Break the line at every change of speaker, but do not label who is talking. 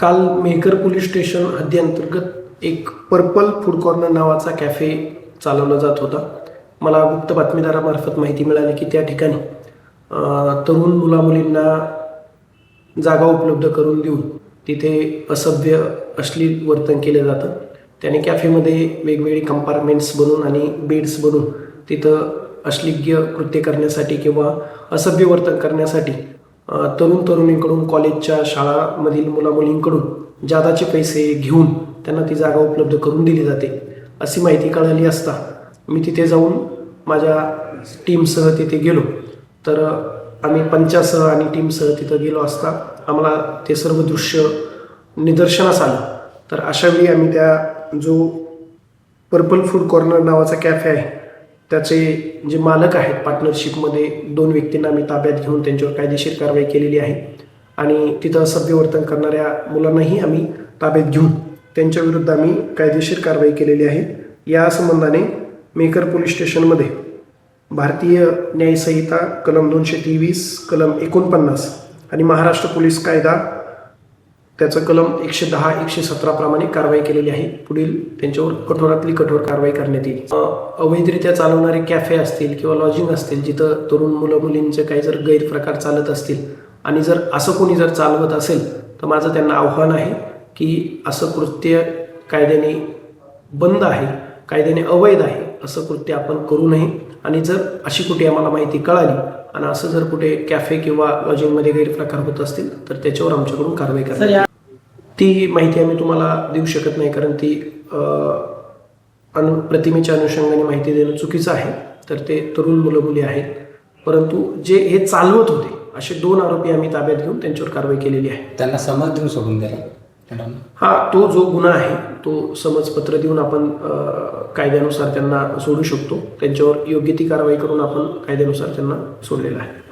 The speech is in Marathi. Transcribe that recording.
काल मेहकर पोलीस स्टेशन हद्दीअंतर्गत एक पर्पल फूड कॉर्नर नावाचा कॅफे चालवला जात होता. मला गुप्त बातमीदारामार्फत माहिती मिळाली की त्या ठिकाणी तरुण मुलामुलींना जागा उपलब्ध करून देऊन तिथे असभ्य अश्लील वर्तन केलं जातं. त्याने कॅफेमध्ये वेगवेगळे कंपार्टमेंट्स बनवून आणि बेड्स बनवून तिथं अश्लिग्य कृत्य करण्यासाठी किंवा असभ्य वर्तन करण्यासाठी तरुण तरुणींकडून कॉलेजच्या शाळामधील मुलामुलींकडून जादाचे पैसे घेऊन त्यांना ती जागा उपलब्ध करून दिली जाते अशी माहिती कळाली असता मी तिथे जाऊन माझ्या टीमसह तिथे गेलो. तर आम्ही पंचासह आणि टीमसह तिथं गेलो असता आम्हाला ते सर्व दृश्य निदर्शनास आलं. तर अशावेळी आम्ही त्या जो पर्पल फूड कॉर्नर नावाचा कॅफे आहे त्याचे जे मालक आहेत पार्टनरशिपमध्ये दोन व्यक्तींना आम्ही ताब्यात घेऊन त्यांच्यावर कायदेशीर कारवाई केलेली आहे. आणि तिथं सभ्यवर्तन करणाऱ्या मुलांनाही आम्ही ताब्यात घेऊन त्यांच्या विरुद्ध आम्ही कायदेशीर कारवाई केलेली आहे. या संबंधाने मेकर पोलीस स्टेशनमध्ये भारतीय न्यायसंहिता कलम दोनशे तेवीस कलम एकोणपन्नास आणि महाराष्ट्र पोलीस कायदा त्याचं कलम एकशे दहा एकशे सतरा प्रमाणे कारवाई केलेली आहे. पुढील त्यांच्यावर कठोरातली कठोर कारवाई करण्यात येईल. अवैधरित्या चालवणारे कॅफे असतील किंवा लॉजिंग असतील जिथं तरुण मुलं मुलींचे काही जर गैरप्रकार चालत असतील आणि जर असं कोणी जर चालवत असेल तर माझं त्यांना आव्हान आहे की असं कृत्य कायद्याने बंद आहे कायद्याने अवैध आहे असं कृत्य आपण करू नये. आणि जर अशी कुठे आम्हाला माहिती कळाली आणि असं जर कुठे कॅफे किंवा लॉजिंगमध्ये गैरप्रकार होत असतील तर त्याच्यावर आमच्याकडून कारवाई करण्यात ती माहिती आम्ही तुम्हाला देऊ शकत नाही कारण ती अनु प्रतिमेच्या अनुषंगाने माहिती देणं चुकीचं आहे. तर ते तरुण मुलं मुली आहेत. परंतु जे हे चालवत होते असे दोन आरोपी आम्ही ताब्यात घेऊन त्यांच्यावर कारवाई केलेली आहे.
त्यांना समज देऊन सोडून द्यायला.
हा तो जो गुन्हा आहे तो समजपत्र देऊन आपण कायद्यानुसार त्यांना सोडू शकतो. त्यांच्यावर योग्य ती कारवाई करून आपण कायद्यानुसार त्यांना सोडलेला आहे.